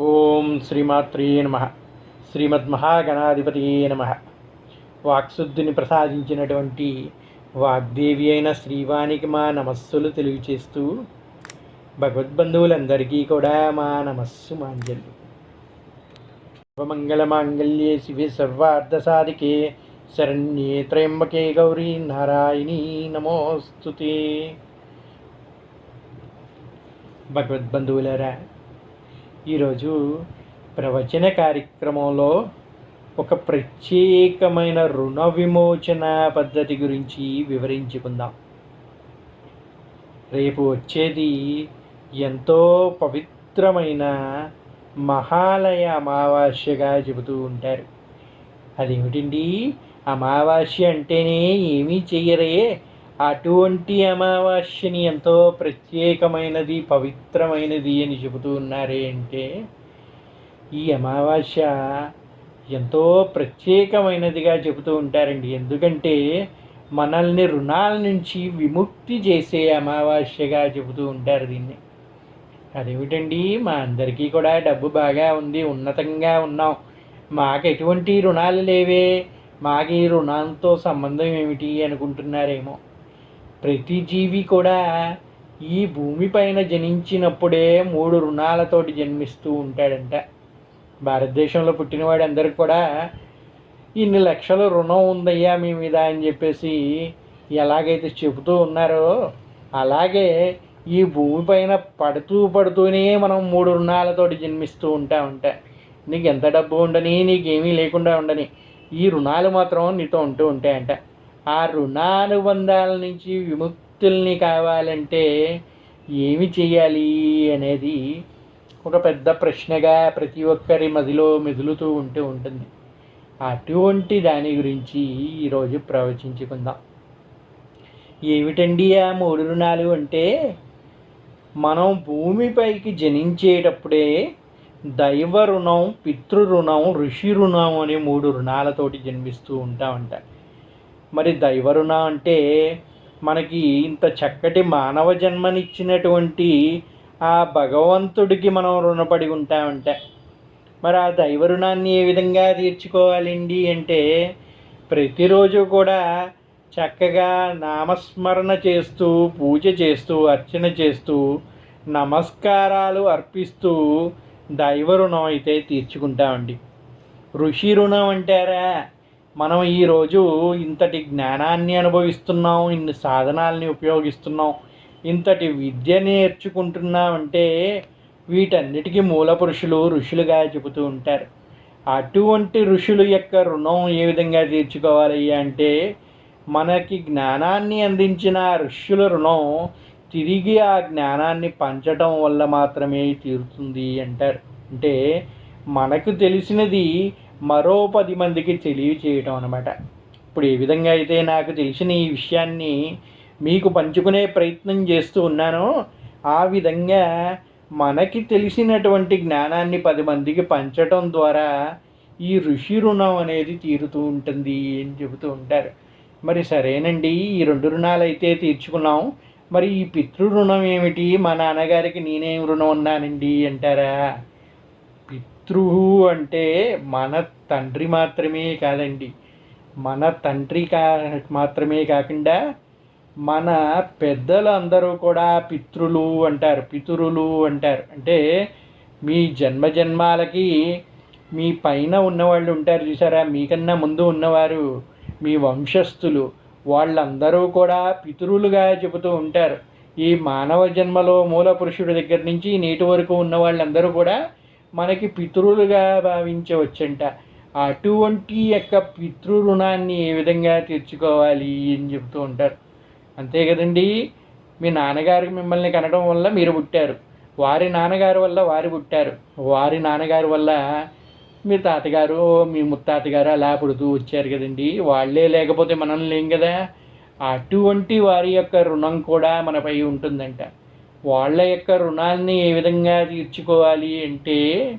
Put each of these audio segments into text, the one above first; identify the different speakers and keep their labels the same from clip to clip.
Speaker 1: ఓం శ్రీమాత్రే నమ. శ్రీమద్మహాగణాధిపతి నమ. వాక్శుద్ధిని ప్రసాదించినటువంటి వాగ్దేవి అయిన శ్రీవానికి మా నమస్సులు తెలియచేస్తూ భగవద్బంధువులందరికీ కూడా మా నమస్సు మాంజల్లు సర్వమంగళమాంగళ్యే శివే సర్వార్థసాధికే శరణ్యే త్రయంబకే గౌరీ నారాయణీ నమోస్తుతే. భగవద్బంధువులరా ఈరోజు ప్రవచన కార్యక్రమంలో ఒక ప్రత్యేకమైన రుణ విమోచన పద్ధతి గురించి వివరించుకుందాం. రేపు వచ్చేది ఎంతో పవిత్రమైన మహాలయ అమావాస్యగా చెబుతూ ఉంటారు. అదేమిటండి? అమావాస్య అంటేనే ఏమీ చెయ్యరే? అటువంటి అమావాస్యని ఎంతో ప్రత్యేకమైనది పవిత్రమైనది అని చెబుతూ ఉన్నారే అంటే ఈ అమావాస్య ఎంతో ప్రత్యేకమైనదిగా చెబుతూ ఉంటారండి. ఎందుకంటే మనల్ని రుణాల నుంచి విముక్తి చేసే అమావాస్యగా చెబుతూ ఉంటారు దీన్ని. అదేమిటండి? మా అందరికీ కూడా డబ్బు బాగా ఉంది ఉన్నతంగా ఉన్నాం. మాకు ఎటువంటి రుణాలు లేవే. మాకు ఈ రుణాలతో సంబంధం ఏమిటి అనుకుంటున్నారేమో. ప్రతి జీవి కూడా ఈ భూమిపైన జనించినప్పుడే మూడు రుణాలతోటి జన్మిస్తూ ఉంటాడంట. భారతదేశంలో పుట్టినవాడు అందరికి కూడా ఇన్ని లక్షల రుణం ఉందయ్యా మీ మీద అని చెప్పేసి ఎలాగైతే చెబుతూ ఉన్నారో అలాగే ఈ భూమిపైన పడుతూ పడుతూనే మనం మూడు రుణాలతోటి జన్మిస్తూ ఉంటామంట. నీకు ఎంత డబ్బు ఉండని నీకేమీ లేకుండా ఉండని ఈ రుణాలు మాత్రం నీతో ఉంటూ ఉంటాయంట. ఆ రుణానుబంధాల నుంచి విముక్తుల్ని కావాలంటే ఏమి చేయాలి అనేది ఒక పెద్ద ప్రశ్నగా ప్రతి ఒక్కరి మదిలో మెదులుతూ ఉంటూ ఉంటుంది. అటువంటి దాని గురించి ఈరోజు ప్రవచించుకుందాం. ఏమిటండి ఆ మూడు రుణాలు అంటే? మనం భూమిపైకి జనించేటప్పుడే దైవ రుణం పితృ రుణం ఋషి రుణం అనే మూడు రుణాలతోటి జన్మిస్తూ ఉంటామంట. మరి దైవరుణ అంటే మనకి ఇంత చక్కటి మానవ జన్మనిచ్చినటువంటి ఆ భగవంతుడికి మనం రుణపడి ఉంటామంట. మరి ఆ దైవ రుణాన్ని ఏ విధంగా తీర్చుకోవాలండి అంటే ప్రతిరోజు కూడా చక్కగా నామస్మరణ చేస్తూ పూజ చేస్తూ అర్చన చేస్తూ నమస్కారాలు అర్పిస్తూ దైవ రుణం అయితే తీర్చుకుంటామండి. ఋషి రుణం అంటారా? మనం ఈరోజు ఇంతటి జ్ఞానాన్ని అనుభవిస్తున్నాం ఇన్ని సాధనాల్ని ఉపయోగిస్తున్నాం ఇంతటి విద్య నేర్చుకుంటున్నామంటే వీటన్నిటికీ మూల పురుషులు ఋషులుగా చెబుతూ ఉంటారు. అటువంటి ఋషుల యొక్క రుణం ఏ విధంగా తీర్చుకోవాలి అంటే మనకి జ్ఞానాన్ని అందించిన ఋషుల రుణం తిరిగి ఆ జ్ఞానాన్ని పంచటం వల్ల మాత్రమే తీరుతుంది అంటారు. అంటే మనకు తెలిసినది మరో పది మందికి తెలియచేయటం అనమాట ఇప్పుడు ఏ విధంగా అయితే నాకు తెలిసిన ఈ విషయాన్ని మీకు పంచుకునే ప్రయత్నం చేస్తూ ఉన్నానో ఆ విధంగా మనకి తెలిసినటువంటి జ్ఞానాన్ని పది మందికి పంచటం ద్వారా ఈ ఋషి రుణం అనేది తీరుతూ ఉంటుంది అని చెబుతూ ఉంటారు. మరి సరేనండి ఈ రెండు రుణాలు అయితే తీర్చుకున్నాం. మరి ఈ పితృ రుణం ఏమిటి? మా నాన్నగారికి నేనేం రుణం ఉన్నానండి అంటారా? పితృ అంటే మన తండ్రి మాత్రమే కాదండి. మన తండ్రి కా మాత్రమే కాకుండా మన పెద్దలు అందరూ కూడా పితృలు అంటారు పితరులు అంటారు. అంటే మీ జన్మ జన్మాలకి మీ పైన ఉన్నవాళ్ళు ఉంటారు చూసారా? మీకన్నా ముందు ఉన్నవారు మీ వంశస్థులు వాళ్ళందరూ కూడా పితరులుగా చెబుతూ ఉంటారు. ఈ మానవ జన్మలో మూల పురుషుడి దగ్గర నుంచి నేటి వరకు ఉన్న వాళ్ళందరూ కూడా మనకి పితృలుగా భావించవచ్చంట. అటువంటి యొక్క పితృ రుణాన్ని ఏ విధంగా తీర్చుకోవాలి అని చెప్తూ ఉంటారు. అంతే కదండి. మీ నాన్నగారికి మిమ్మల్ని కనడం వల్ల మీరు పుట్టారు. వారి నాన్నగారి వల్ల వారు పుట్టారు. వారి నాన్నగారి వల్ల మీ తాతగారు మీ ముత్తాతగారు అలా పుడుతూ వచ్చారు కదండి. వాళ్ళే లేకపోతే మనం లేం కదా? అటువంటి వారి యొక్క రుణం కూడా మనపై ఉంటుందంట. వాళ్ళ యొక్క రుణాన్ని ఏ విధంగా తీర్చుకోవాలి అంటే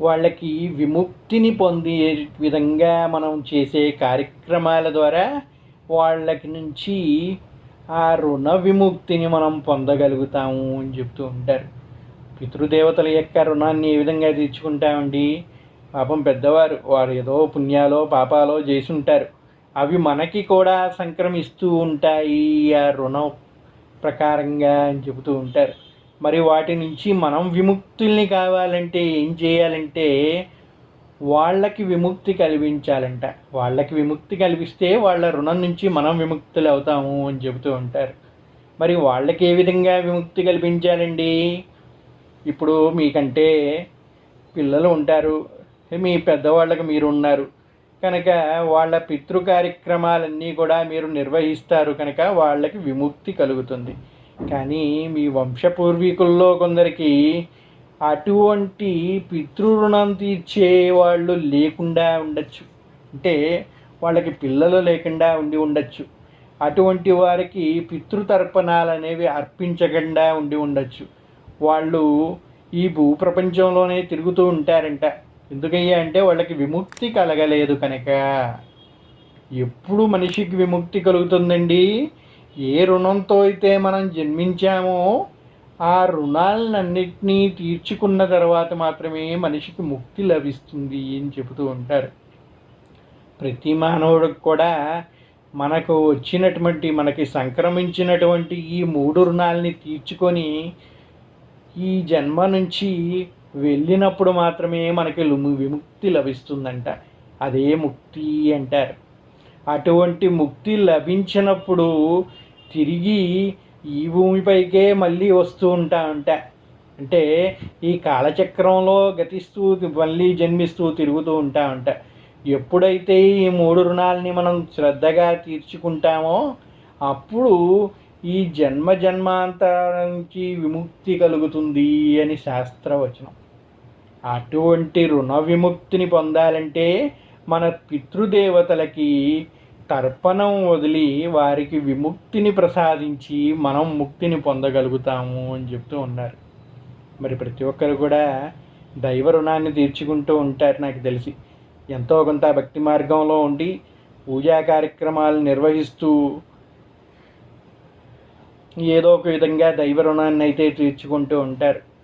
Speaker 1: వాళ్ళకి విముక్తిని పొందే విధంగా మనం చేసే కార్యక్రమాల ద్వారా వాళ్ళకి నుంచి ఆ రుణ విముక్తిని మనం పొందగలుగుతాము అని చెప్తూ ఉంటారు. పితృదేవతల యొక్క రుణాన్ని ఏ విధంగా తీర్చుకుంటామండి? పాపం పెద్దవారు వారు ఏదో పుణ్యాలో పాపాలో చేసి ఉంటారు. అవి మనకి కూడా సంక్రమిస్తూ ఉంటాయి. ఆ రుణం ప్రకారంగా అని చెబుతూ ఉంటారు. మరి వాటి నుంచి మనం విముక్తుల్ని కావాలంటే ఏం చేయాలంటే వాళ్ళకి విముక్తి కల్పించాలంట వాళ్ళకి విముక్తి కల్పిస్తే వాళ్ళ రుణం నుంచి మనం విముక్తులు అవుతాము అని చెబుతూ ఉంటారు. మరి వాళ్ళకి ఏ విధంగా విముక్తి కల్పించాలండి ఇప్పుడు మీకంటే పిల్లలు ఉంటారు. మీ పెద్దవాళ్ళకి మీరు ఉన్నారు. కనుక వాళ్ళ పితృ కార్యక్రమాలన్నీ కూడా మీరు నిర్వహిస్తారు కనుక వాళ్ళకి విముక్తి కలుగుతుంది. కానీ మీ వంశపూర్వీకుల్లో కొందరికి అటువంటి పితృరుణం తీర్చే వాళ్ళు లేకుండా ఉండొచ్చు. అంటే వాళ్ళకి పిల్లలు లేకుండా ఉండి ఉండొచ్చు. అటువంటి వారికి పితృతర్పణాలు అనేవి అర్పించకుండా ఉండి ఉండొచ్చు. వాళ్ళు ఈ భూప్రపంచంలోనే తిరుగుతూ ఉంటారంట. ఎందుకయ్యా అంటే వాళ్ళకి విముక్తి కలగలేదు కనుక. ఎప్పుడు మనిషికి విముక్తి కలుగుతుందండి? ఏ రుణంతో అయితే మనం జన్మించామో ఆ రుణాలన్నింటినీ తీర్చుకున్న తర్వాత మాత్రమే మనిషికి ముక్తి లభిస్తుంది అని చెబుతూ ఉంటారు. ప్రతి మానవుడికి కూడా మనకు వచ్చినటువంటి మనకి సంక్రమించినటువంటి ఈ మూడు రుణాలని తీర్చుకొని ఈ జన్మ నుంచి వెళ్ళినప్పుడు మాత్రమే మనకి విముక్తి లభిస్తుందంట. అదే ముక్తి అంటారు. అటువంటి ముక్తి లభించినప్పుడు తిరిగి ఈ భూమిపైకే మళ్ళీ వస్తూ ఉంటా అంట అంటే ఈ కాలచక్రంలో గతిస్తూ మళ్ళీ జన్మిస్తూ తిరుగుతూ ఉంటా అంట ఎప్పుడైతే ఈ మూడు రుణాలని మనం శ్రద్ధగా తీర్చుకుంటామో అప్పుడు ఈ జన్మ జన్మాంతర నుంచి విముక్తి కలుగుతుంది అని శాస్త్రవచనం. అటువంటి రుణ విముక్తిని పొందాలంటే మన పితృదేవతలకి తర్పణం వదిలి వారికి విముక్తిని ప్రసాదించి మనం ముక్తిని పొందగలుగుతాము అని చెప్తూ ఉన్నారు. మరి ప్రతి ఒక్కరు కూడా దైవ రుణాన్ని తీర్చుకుంటూ ఉంటారు నాకు తెలిసి. ఎంతో కొంత భక్తి మార్గంలో ఉండి పూజా కార్యక్రమాలు నిర్వహిస్తూ ఏదో ఒక విధంగా దైవ రుణాన్ని అయితే తీర్చుకుంటూ ఉంటారు.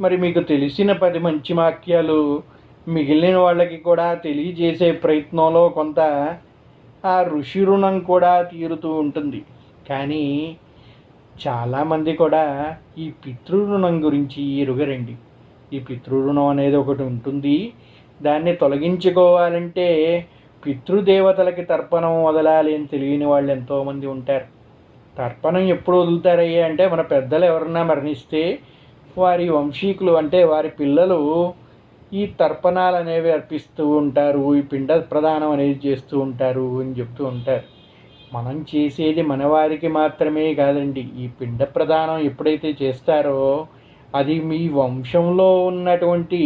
Speaker 1: మరి మీకు తెలిసిన పది మంచి వాక్యాలు మిగిలిన వాళ్ళకి కూడా తెలియజేసే ప్రయత్నంలో కొంత ఆ ఋషి రుణం కూడా తీరుతూ ఉంటుంది. కానీ చాలామంది కూడా ఈ పితృరుణం గురించి ఎరుగరండి. ఈ పితృరుణం అనేది ఒకటి ఉంటుంది. దాన్ని తొలగించుకోవాలంటే పితృదేవతలకి తర్పణం వదలాలి అని తెలియని వాళ్ళు ఎంతోమంది ఉంటారు. తర్పణం ఎప్పుడు వదులుతారయ్యా అంటే మన పెద్దలు ఎవరన్నా మరణిస్తే వారి వంశీకులు అంటే వారి పిల్లలు ఈ తర్పణాలు అనేవి అర్పిస్తూ ఉంటారు ఈ పిండ ప్రదానం అనేది చేస్తూ ఉంటారు అని చెప్తూ ఉంటారు. మనం చేసేది మనవారికి మాత్రమే కాదండి. ఈ పిండ ప్రదానం ఎప్పుడైతే చేస్తారో అది మీ వంశంలో ఉన్నటువంటి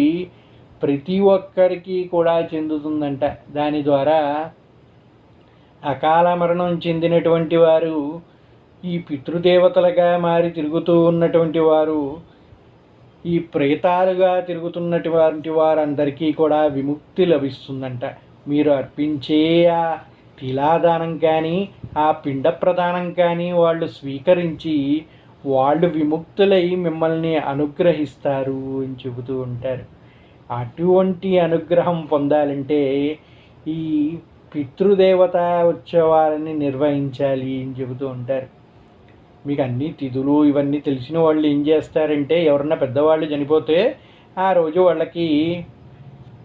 Speaker 1: ప్రతి ఒక్కరికి కూడా చెందుతుందంట. దాని ద్వారా అకాల మరణం చెందినటువంటి వారు ఈ పితృదేవతలుగా మారి తిరుగుతూ ఉన్నటువంటి వారు ఈ ప్రేతాలుగా తిరుగుతున్నటువంటి వారందరికీ కూడా విముక్తి లభిస్తుందంట. మీరు అర్పించే ఆ తిలాదానం కానీ ఆ పిండ ప్రదానం కానీ వాళ్ళు స్వీకరించి వాళ్ళు విముక్తులై మిమ్మల్ని అనుగ్రహిస్తారు అని చెబుతూ ఉంటారు. అటువంటి అనుగ్రహం పొందాలంటే ఈ పితృదేవత ఉత్సవాలని నిర్వహించాలి అని చెబుతూ ఉంటారు. మీకు అన్ని తిథులు ఇవన్నీ తెలిసిన వాళ్ళు ఏం చేస్తారంటే ఎవరన్నా పెద్దవాళ్ళు చనిపోతే ఆ రోజు వాళ్ళకి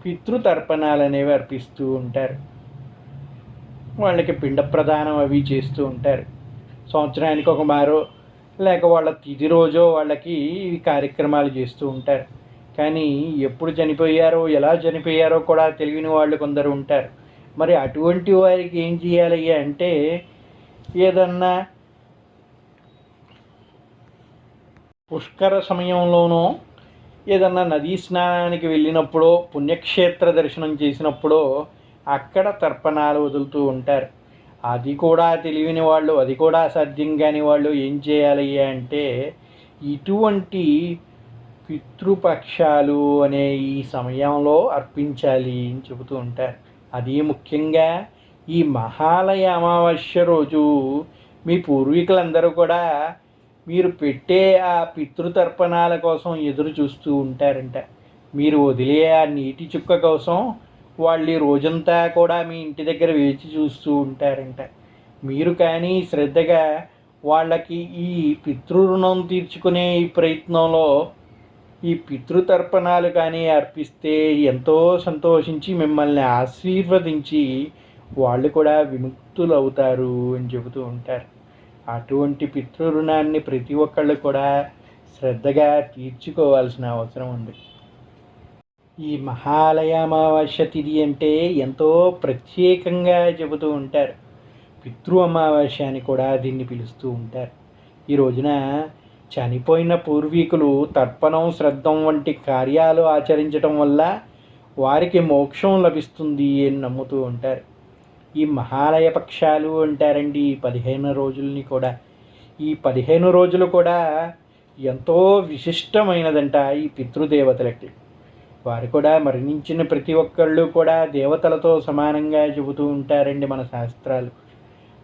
Speaker 1: పితృతర్పణాలు అనేవి అర్పిస్తూ ఉంటారు. వాళ్ళకి పిండ ప్రదానం అవి చేస్తూ ఉంటారు. సంవత్సరానికి ఒక మారో లేక వాళ్ళ తిథి రోజో వాళ్ళకి కార్యక్రమాలు చేస్తూ ఉంటారు. కానీ ఎప్పుడు చనిపోయారో ఎలా చనిపోయారో కూడా తెలియని వాళ్ళు కొందరు ఉంటారు. మరి అటువంటి వారికి ఏం చేయాలి అంటే ఏదన్నా పుష్కర సమయంలోనో ఏదన్నా నదీ స్నానానికి వెళ్ళినప్పుడో పుణ్యక్షేత్ర దర్శనం చేసినప్పుడో అక్కడ తర్పణాలు వదులుతూ ఉంటారు. అది కూడా తెలియని వాళ్ళు అది కూడా సాధ్యం కాని వాళ్ళు ఏం చేయాలి అంటే ఇటువంటి పితృపక్షాలు అనే ఈ సమయంలో అర్పించాలి అని చెబుతూ ఉంటారు. అది ముఖ్యంగా ఈ మహాలయ అమావాస్య రోజు మీ పూర్వీకులందరూ కూడా మీరు పెట్టే ఆ పితృతర్పణాల కోసం ఎదురు చూస్తూ ఉంటారంట. మీరు వదిలే ఆ నీటి చుక్క కోసం వాళ్ళు రోజంతా కూడా మీ ఇంటి దగ్గర వేచి చూస్తూ ఉంటారంట. మీరు కానీ శ్రద్ధగా వాళ్ళకి ఈ పితృరుణం తీర్చుకునే ఈ ప్రయత్నంలో ఈ పితృతర్పణాలు కానీ అర్పిస్తే ఎంతో సంతోషించి మిమ్మల్ని ఆశీర్వదించి వాళ్ళు కూడా విముక్తులు అవుతారు అని చెబుతూ ఉంటారు. అటువంటి పితృరుణాన్ని ప్రతి ఒక్కళ్ళు కూడా శ్రద్ధగా తీర్చుకోవాల్సిన అవసరం ఉంది. ఈ మహాలయ అమావాస్య తిథి అంటే ఎంతో ప్రత్యేకంగా చెబుతూ ఉంటారు. పితృ అమావాస్య అని కూడా దీన్ని పిలుస్తూ ఉంటారు. ఈ రోజున చనిపోయిన పూర్వీకులు తర్పణం శ్రద్ధం వంటి కార్యాలు ఆచరించడం వల్ల వారికి మోక్షం లభిస్తుంది అని నమ్ముతూ ఉంటారు. ఈ మహాలయ పక్షాలు అంటారండి ఈ పదిహేను రోజుల్ని కూడా. ఈ పదిహేను రోజులు కూడా ఎంతో విశిష్టమైనదంట ఈ పితృదేవతలకి. వారు కూడా మరణించిన ప్రతి ఒక్కళ్ళు కూడా దేవతలతో సమానంగా చెబుతూ ఉంటారండి మన శాస్త్రాలు.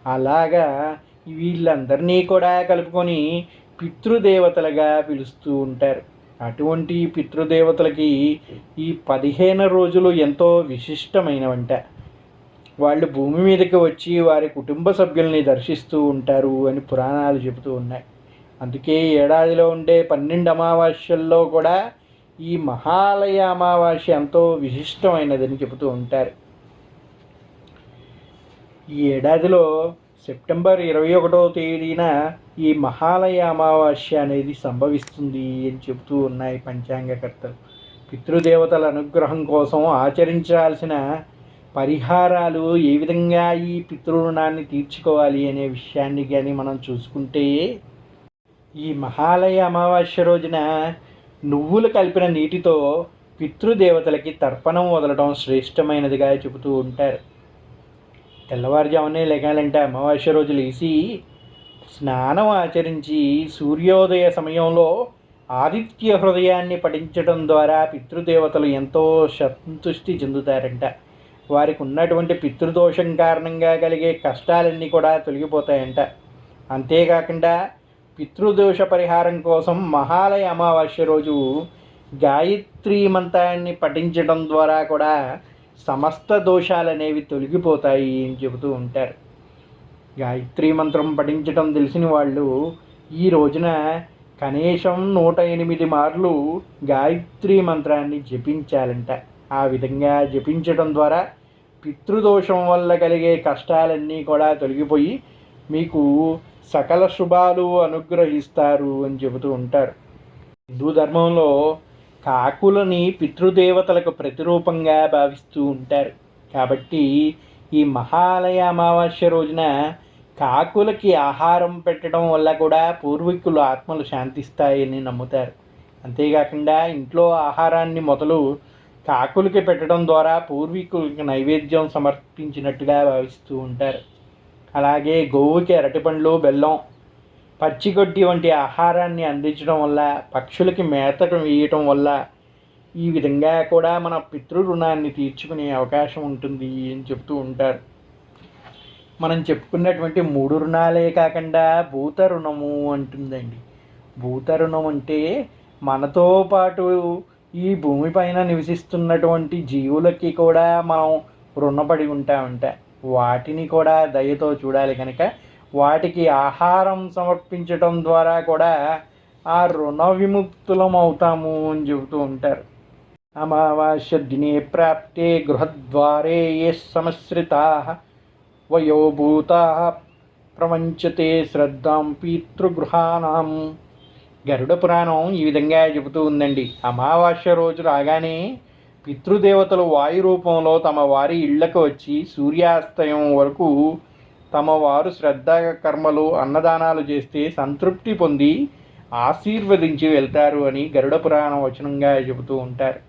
Speaker 1: అలాగా వీళ్ళందరినీ కూడా కలుపుకొని పితృదేవతలుగా పిలుస్తూ ఉంటారు. అటువంటి పితృదేవతలకి ఈ పదిహేను రోజులు ఎంతో విశిష్టమైనవంట. వాళ్ళు భూమి మీదకి వచ్చి వారి కుటుంబ సభ్యుల్ని దర్శిస్తూ ఉంటారు అని పురాణాలు చెబుతూ ఉన్నాయి. అందుకే ఏడాదిలో ఉండే పన్నెండు అమావాస్యల్లో కూడా ఈ మహాలయ అమావాస్య ఎంతో విశిష్టమైనదని చెబుతూ ఉంటారు. ఈ ఏడాదిలో సెప్టెంబర్ ఇరవై ఒకటో తేదీన ఈ మహాలయ అమావాస్య అనేది సంభవిస్తుంది అని చెబుతూ ఉన్నాయి పంచాంగకర్తలు. పితృదేవతల అనుగ్రహం కోసం ఆచరించాల్సిన పరిహారాలు ఏ విధంగా ఈ పితృరుణాన్ని తీర్చుకోవాలి అనే విషయాన్ని కానీ మనం చూసుకుంటే ఈ మహాలయ అమావాస్య రోజున నువ్వులు కలిపిన నీటితో పితృదేవతలకి తర్పణం వదలడం శ్రేష్టమైనదిగా చెబుతూ ఉంటారు. తెల్లవారుజామునే లెగాలంటే అమావాస్య రోజు లేచి స్నానం ఆచరించి సూర్యోదయ సమయంలో ఆదిత్య హృదయాన్ని పఠించడం ద్వారా పితృదేవతలు ఎంతో సంతృష్టి చెందుతారంట. వారికి ఉన్నటువంటి పితృదోషం కారణంగా కలిగే కష్టాలన్నీ కూడా తొలగిపోతాయంట. అంతేకాకుండా పితృదోష పరిహారం కోసం మహాలయ అమావాస్య రోజు గాయత్రీ మంత్రాన్ని పఠించడం ద్వారా కూడా సమస్త దోషాలు అనేవి తొలగిపోతాయి అని చెబుతూ ఉంటారు. గాయత్రి మంత్రం పఠించడం తెలిసిన వాళ్ళు ఈ రోజున కనీసం నూట ఎనిమిది మార్లు గాయత్రి మంత్రాన్ని జపించాలంట. ఆ విధంగా జపించడం ద్వారా పితృదోషం వల్ల కలిగే కష్టాలన్నీ కూడా తొలగిపోయి మీకు సకల శుభాలు అనుగ్రహిస్తారు అని చెబుతూ ఉంటారు. హిందూ ధర్మంలో కాకులని పితృదేవతలకు ప్రతిరూపంగా భావిస్తూ ఉంటారు. కాబట్టి ఈ మహాలయ అమావాస్య రోజున కాకులకి ఆహారం పెట్టడం వల్ల కూడా పూర్వీకులు ఆత్మలు శాంతిస్తాయని నమ్ముతారు. అంతేకాకుండా ఇంట్లో ఆహారాన్ని మొదలు కాకులకి పెట్టడం ద్వారా పూర్వీకులకి నైవేద్యం సమర్పించినట్టుగా భావిస్తూ ఉంటారు. అలాగే గోవుకి అరటిపండ్లు బెల్లం పచ్చిగొడ్డి వంటి ఆహారాన్ని అందించడం వల్ల పక్షులకి మేతకు వేయటం వల్ల ఈ విధంగా కూడా మన పితృ రుణాన్ని తీర్చుకునే అవకాశం ఉంటుంది అని చెప్తూ ఉంటారు. మనం చెప్పుకున్నటువంటి మూడు రుణాలే కాకుండా భూత రుణము అంటుందండి. భూత రుణం అంటే మనతో పాటు ఈ భూమిపైన నివసిస్తున్నటువంటి జీవులకి కూడా మనం రుణపడి ఉంటామంట వాటిని కూడా దయతో చూడాలి కనుక. వాటికి ఆహారం సమర్పించటం ద్వారా కూడా ఆ రుణ విముక్తులం అవుతాము అని చెబుతూ ఉంటారు. అమావాస్య దినే ప్రాప్తే గృహద్వారే ఏ సమశ్రితా వయోభూతా ప్రవంచతే శ్రద్ధాం పితృగృహానాం. గరుడ పురాణం ఈ విధంగా చెబుతూ ఉందండి. అమావాస్య రోజు రాగానే పితృదేవతలు వాయు రూపంలో తమ వారి ఇళ్ళకు వచ్చి సూర్యాస్తయం వరకు తమ వారు శ్రద్ధ కర్మలు అన్నదానాలు చేస్తే సంతృప్తి పొంది ఆశీర్వదించి వెళ్తారు అని గరుడ పురాణం వచనంగా చెబుతూ ఉంటారు.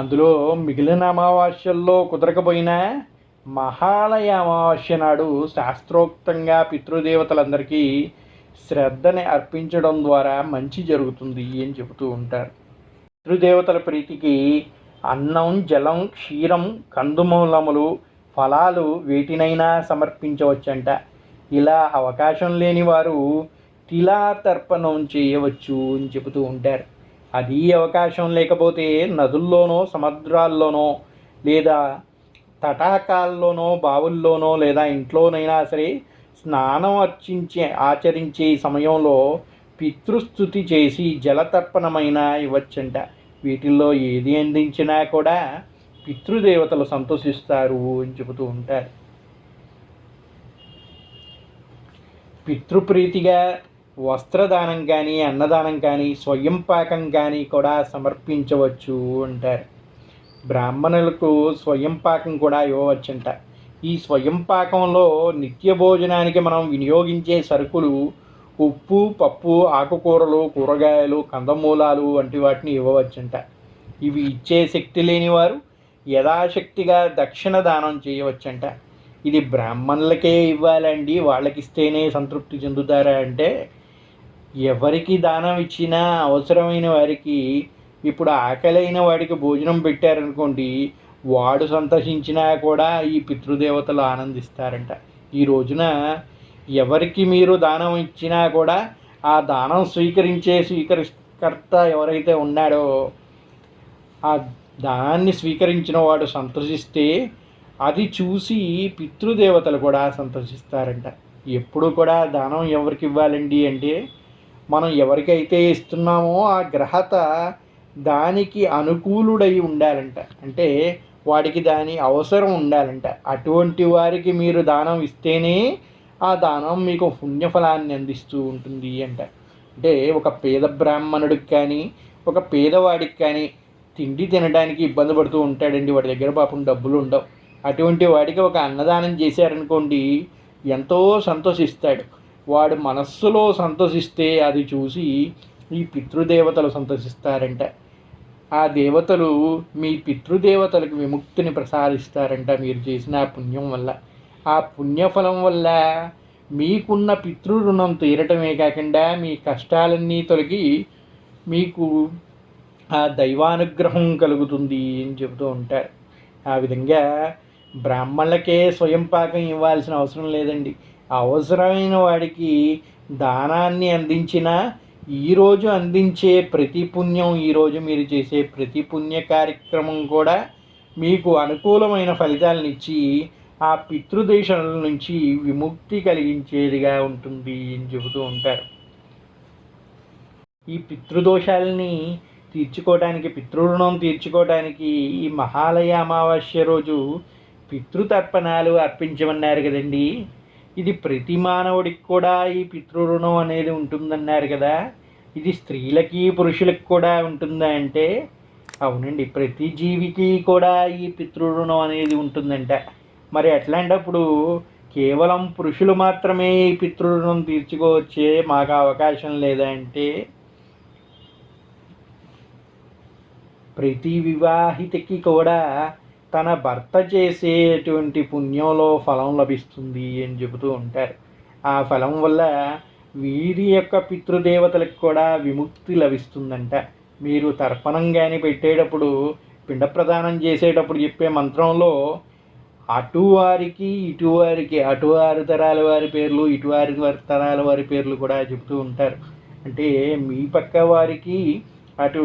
Speaker 1: అందులో మిగిలిన అమావాస్యల్లో కుదరకపోయినా మహాలయ అమావాస్య నాడు శాస్త్రోక్తంగా పితృదేవతలందరికీ శ్రద్ధని అర్పించడం ద్వారా మంచి జరుగుతుంది అని చెబుతూ ఉంటారు పితృదేవతల ప్రీతికి అన్నం జలం క్షీరం కందుమూలములు ఫలాలు వేటినైనా సమర్పించవచ్చంట. ఇలా అవకాశం లేని వారు తిలా తర్పణం చేయవచ్చు అని చెబుతూ ఉంటారు. అది అవకాశం లేకపోతే నదుల్లోనో సముద్రాల్లోనో లేదా తటాకాల్లోనో బావుల్లోనో లేదా ఇంట్లోనైనా సరే స్నానం అర్చించే ఆచరించే సమయంలో పితృస్థుతి చేసి జలతర్పణమైన ఇవ్వచ్చంట. వీటిల్లో ఏది అందించినా కూడా పితృదేవతలు సంతోషిస్తారు అని చెబుతూ ఉంటారు. పితృప్రీతిగా వస్త్రదానం కానీ అన్నదానం కానీ స్వయం పాకం కానీ కూడా సమర్పించవచ్చు అంటారు. బ్రాహ్మణులకు స్వయం పాకం కూడా ఇవ్వవచ్చంట. ఈ స్వయం పాకంలో నిత్య భోజనానికి మనం వినియోగించే సరుకులు ఉప్పు పప్పు ఆకుకూరలు కూరగాయలు కందమూలాలు వంటి వాటిని ఇవ్వవచ్చంట. ఇవి ఇచ్చే శక్తి లేనివారు యథాశక్తిగా దక్షిణ దానం చేయవచ్చంట. ఇది బ్రాహ్మణులకే ఇవ్వాలండి వాళ్ళకి ఇస్తేనే సంతృప్తి చెందుతారా అంటే ఎవరికి దానం ఇచ్చినా అవసరమైన వారికి ఇప్పుడు ఆకలైన వాడికి భోజనం పెట్టారనుకోండి వాడు సంతోషించినా కూడా ఈ పితృదేవతలు ఆనందిస్తారంట. ఈ రోజున ఎవరికి మీరు దానం ఇచ్చినా కూడా ఆ దానం స్వీకరించే స్వీకరికర్త ఎవరైతే ఉన్నాడో ఆ దానాన్ని స్వీకరించిన వాడు సంతోషిస్తే అది చూసి పితృదేవతలు కూడా సంతోషిస్తారంట. ఎప్పుడు కూడా దానం ఎవరికి ఇవ్వాలండి అంటే మనం ఎవరికైతే ఇస్తున్నామో ఆ గ్రహత దానికి అనుకూలుడై ఉండాలంట. అంటే వాడికి దాని అవసరం ఉండాలంట. అటువంటి వారికి మీరు దానం ఇస్తేనే ఆ దానం మీకు పుణ్యఫలాన్ని అందిస్తూ ఉంటుంది అంట. అంటే ఒక పేద బ్రాహ్మణుడికి కానీ ఒక పేదవాడికి కానీ తిండి తినడానికి ఇబ్బంది పడుతూ ఉంటాడండి. వాడి దగ్గర పాపం డబ్బులు ఉండవు. అటువంటి వాడికి ఒక అన్నదానం చేశారనుకోండి ఎంతో సంతోషిస్తాడు. వాడు మనస్సులో సంతోషిస్తే అది చూసి ఈ పితృదేవతలు సంతోషిస్తారంట. ఆ దేవతలు మీ పితృదేవతలకు విముక్తిని ప్రసాదిస్తారంట మీరు చేసిన ఆ పుణ్యం వల్ల. ఆ పుణ్యఫలం వల్ల మీకున్న పితృ రుణం తీరటమే కాకుండా మీ కష్టాలన్నీ తొలగి మీకు ఆ దైవానుగ్రహం కలుగుతుంది అని చెబుతూ ఉంటారు. ఆ విధంగా బ్రాహ్మణులకే స్వయం పాకం ఇవ్వాల్సిన అవసరం లేదండి. అవసరమైన వాడికి దానాన్ని అందించిన ఈరోజు అందించే ప్రతి పుణ్యం ఈరోజు మీరు చేసే ప్రతి పుణ్య కార్యక్రమం కూడా మీకు అనుకూలమైన ఫలితాలను ఇచ్చి ఆ పితృదేశాల నుంచి విముక్తి కలిగించేదిగా ఉంటుంది అని చెబుతూ ఉంటారు. ఈ పితృదోషాలని తీర్చుకోవడానికి పితృరుణం తీర్చుకోవడానికి ఈ మహాలయ అమావాస్య రోజు పితృతర్పణాలు అర్పించమన్నారు కదండీ. ఇది ప్రతి మానవుడికి కూడా ఈ పితృరుణం అనేది ఉంటుందన్నారు కదా. ఇది స్త్రీలకి పురుషులకి కూడా ఉంటుందా అంటే? అవునండి ప్రతి జీవికి కూడా ఈ పితృరుణం అనేది ఉంటుందంట. మరి అట్లాంటప్పుడు కేవలం పురుషులు మాత్రమే ఈ పితృరుణం తీర్చుకోవచ్చే మాకు అవకాశం లేదా అంటే? ప్రతి వివాహితకి కూడా తన భర్త చేసేటువంటి పుణ్యంలో ఫలం లభిస్తుంది అని చెబుతూ ఉంటారు. ఆ ఫలం వల్ల వీరి యొక్క పితృదేవతలకు కూడా విముక్తి లభిస్తుందంట. మీరు తర్పణం కానీ పెట్టేటప్పుడు పిండ ప్రదానం చేసేటప్పుడు చెప్పే మంత్రంలో అటువారికి ఇటువారికి అటువారి తరాల వారి పేర్లు ఇటువారి తరాల వారి పేర్లు కూడా చెబుతూ ఉంటారు. అంటే మీ పక్క వారికి అటు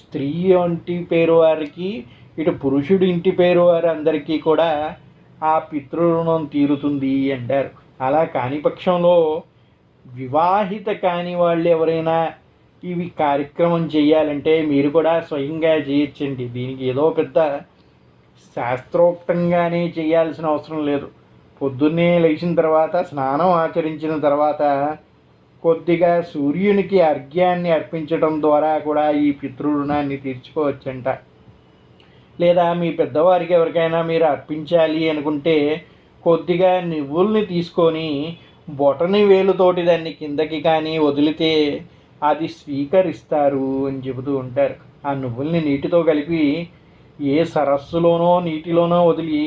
Speaker 1: స్త్రీ వంటి పేరు వారికి ఇటు పురుషుడు ఇంటి పేరు వారందరికీ కూడా ఆ పితృరుణం తీరుతుంది అంటారు. అలా కాని పక్షంలో వివాహిత కాని వాళ్ళు ఎవరైనా ఇవి కార్యక్రమం చేయాలంటే మీరు కూడా స్వయంగా చేయొచ్చండి. దీనికి ఏదో పెద్ద శాస్త్రోక్తంగానే చేయాల్సిన అవసరం లేదు. పొద్దున్నే లేచిన తర్వాత స్నానం ఆచరించిన తర్వాత కొద్దిగా సూర్యునికి అర్ఘ్యాన్ని అర్పించడం ద్వారా కూడా ఈ పితృరుణాన్ని తీర్చుకోవచ్చంట. లేదా మీ పెద్దవారికి ఎవరికైనా మీరు అర్పించాలి అనుకుంటే కొద్దిగా నువ్వుల్ని తీసుకొని బొటని వేలుతోటి దాన్ని కిందకి కానీ వదిలితే అది స్వీకరిస్తారు అని చెబుతూ ఉంటారు. ఆ నువ్వుల్ని నీటితో కలిపి ఏ సరస్సులోనో నీటిలోనో వదిలి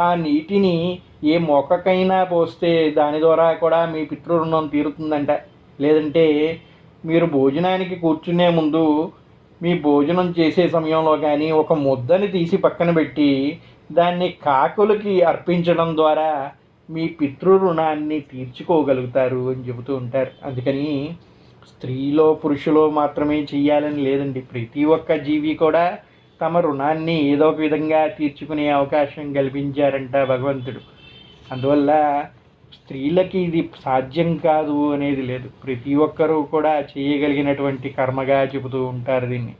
Speaker 1: ఆ నీటిని ఏ మొక్కకైనా పోస్తే దాని ద్వారా కూడా మీ పితృరుణం తీరుతుందంట. లేదంటే మీరు భోజనానికి కూర్చునే ముందు మీ భోజనం చేసే సమయంలో కానీ ఒక ముద్దని తీసి పక్కన పెట్టి దాన్ని కాకులకి అర్పించడం ద్వారా మీ పితృ రుణాన్ని తీర్చుకోగలుగుతారు అని చెబుతూ ఉంటారు. అందుకని స్త్రీలో పురుషులో మాత్రమే చేయాలని లేదండి. ప్రతి ఒక్క జీవి కూడా తమ రుణాన్ని ఏదో ఒక విధంగా తీర్చుకునే అవకాశం కల్పించారంట భగవంతుడు. అందువల్ల స్త్రీలకి ఇది సాధ్యం కాదు అనేది లేదు. ప్రతి ఒక్కరూ కూడా చేయగలిగినటువంటి కర్మగా చెబుతూ ఉంటారు దీన్ని.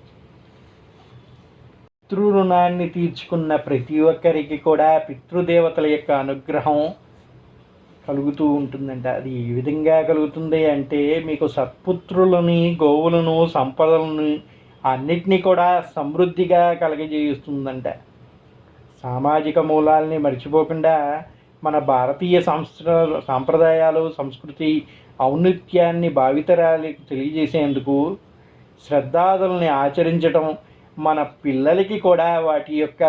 Speaker 1: పితృ రుణాన్ని తీర్చుకున్న ప్రతి ఒక్కరికి కూడా పితృదేవతల యొక్క అనుగ్రహం కలుగుతూ ఉంటుందంట. అది ఏ విధంగా కలుగుతుంది అంటే మీకు సత్పుత్రులని గోవులను సంపదలను అన్నిటినీ కూడా సమృద్ధిగా కలగజేస్తుందంట. సామాజిక మూలాల్ని మర్చిపోకుండా మన భారతీయ సంస్కృ సాంప్రదాయాలు సంస్కృతి ఔన్నత్యాన్ని భావితరాలకు తెలియజేసేందుకు శ్రద్ధాదుల్ని ఆచరించటం మన పిల్లలకి కూడా వాటి యొక్క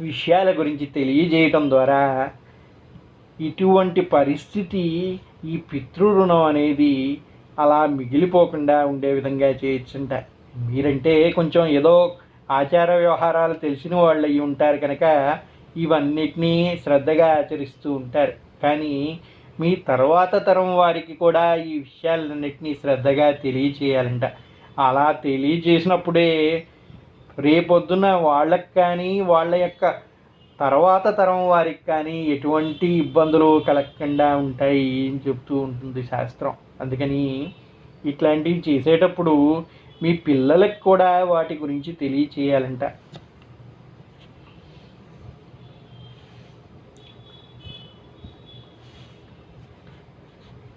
Speaker 1: విషయాల గురించి తెలియజేయటం ద్వారా ఇటువంటి పరిస్థితి ఈ పితృరుణం అనేది అలా మిగిలిపోకుండా ఉండే విధంగా చేయొచ్చంట. మీరంటే కొంచెం ఏదో ఆచార వ్యవహారాలు తెలిసిన వాళ్ళు అయి ఉంటారు కనుక ఇవన్నిటినీ శ్రద్ధగా ఆచరిస్తూ ఉంటారు. కానీ మీ తర్వాత తరం వారికి కూడా ఈ విషయాలన్నింటినీ శ్రద్ధగా తెలియచేయాలంట. అలా తెలియజేసినప్పుడే రేపొద్దున వాళ్ళకి కానీ వాళ్ళ యొక్క తర్వాత తరం వారికి కానీ ఎటువంటి ఇబ్బందులు కలగకుండా ఉంటాయి అని చెప్తూ ఉంటుంది శాస్త్రం. అందుకని ఇట్లాంటివి చేసేటప్పుడు మీ పిల్లలకు కూడా వాటి గురించి తెలియచేయాలంట.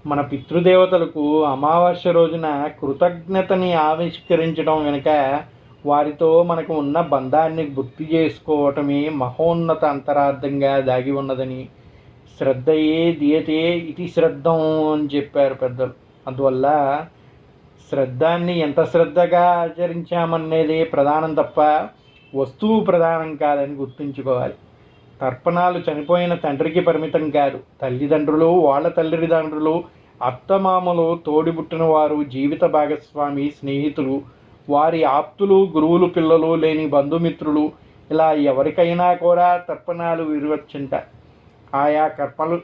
Speaker 1: మన పితృదేవతలకు అమావాస్య రోజున కృతజ్ఞతని ఆవిష్కరించడం వెనుక వారితో మనకు ఉన్న బంధాన్ని గుర్తు చేసుకోవటమే మహోన్నత అంతరార్థంగా దాగి ఉన్నదని శ్రద్ధయే దియతే ఇది శ్రద్ధం అని చెప్పారు పెద్దలు. అందువల్ల శ్రద్ధాన్ని ఎంత శ్రద్ధగా ఆచరించామనేదే ప్రధానం తప్ప వస్తువు ప్రధానం కాదని గుర్తుంచుకోవాలి. తర్పణాలు చనిపోయిన తండ్రికి పరిమితం కాదు. తల్లిదండ్రులు వాళ్ళ తల్లిదండ్రులు అత్తమామలు తోడిబుట్టిన వారు జీవిత భాగస్వామి స్నేహితులు వారి ఆప్తులు గురువులు పిల్లలు లేని బంధుమిత్రులు ఇలా ఎవరికైనా కూడా తర్పణాలు విరవచ్చుంట. ఆయా కర్మలు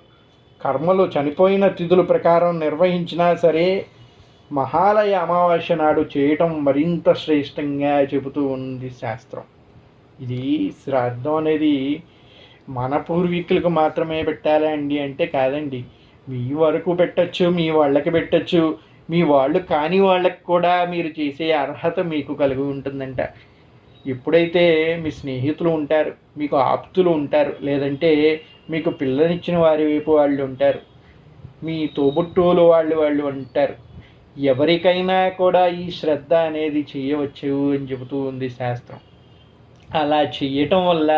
Speaker 1: కర్మలు చనిపోయిన తిథుల ప్రకారం నిర్వహించినా సరే మహాలయ అమావాస్య నాడు చేయటం మరింత శ్రేష్టంగా చెబుతూ ఉంది శాస్త్రం. ఇది శ్రాద్ధం అనేది మన పూర్వీకులకు మాత్రమే పెట్టాలా అండి? అంటే కాదండి. మీ వరకు పెట్టచ్చు మీ వాళ్ళకి పెట్టచ్చు. మీ వాళ్ళు కాని వాళ్ళకి కూడా మీరు చేసే అర్హత మీకు కలిగి ఉంటుందంట. ఎప్పుడైతే మీ స్నేహితులు ఉంటారు మీకు ఆప్తులు ఉంటారు లేదంటే మీకు పిల్లనిచ్చిన వారి వైపు వాళ్ళు ఉంటారు మీ తోబుట్టువులు వాళ్ళు వాళ్ళు ఉంటారు ఎవరికైనా కూడా ఈ శ్రద్ధ అనేది చేయవచ్చు అని చెబుతూ ఉంది శాస్త్రం. అలా చేయటం వల్ల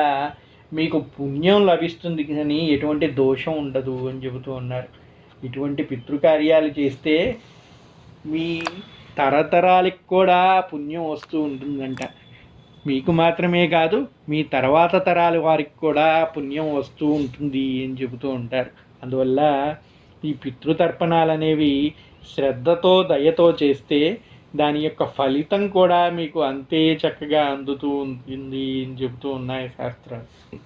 Speaker 1: మీకు పుణ్యం లభిస్తుంది కానీ ఎటువంటి దోషం ఉండదు అని చెబుతూ ఉన్నారు. ఇటువంటి పితృకార్యాలు చేస్తే మీ తరతరాలకు కూడా పుణ్యం వస్తూ ఉంటుందంట. మీకు మాత్రమే కాదు మీ తర్వాత తరాల వారికి కూడా పుణ్యం వస్తూ ఉంటుంది అని చెబుతూ ఉంటారు. అందువల్ల ఈ పితృతర్పణాలు అనేవి శ్రద్ధతో దయతో చేస్తే దాని యొక్క ఫలితం కూడా మీకు అంతే చక్కగా అందుతూ ఉంటుంది అని చెబుతూ ఉన్నాయి శాస్త్రాలు.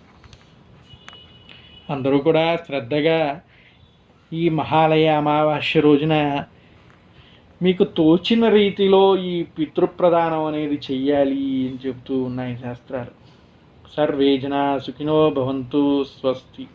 Speaker 1: అందరూ కూడా శ్రద్ధగా ఈ మహాలయ అమావాస్య రోజున మీకు తోచిన రీతిలో ఈ పితృప్రదానం అనేది చెయ్యాలి అని చెబుతూ ఉన్నాయి శాస్త్రాలు. సర్వే జనా సుఖినో భవంతు స్వస్తి.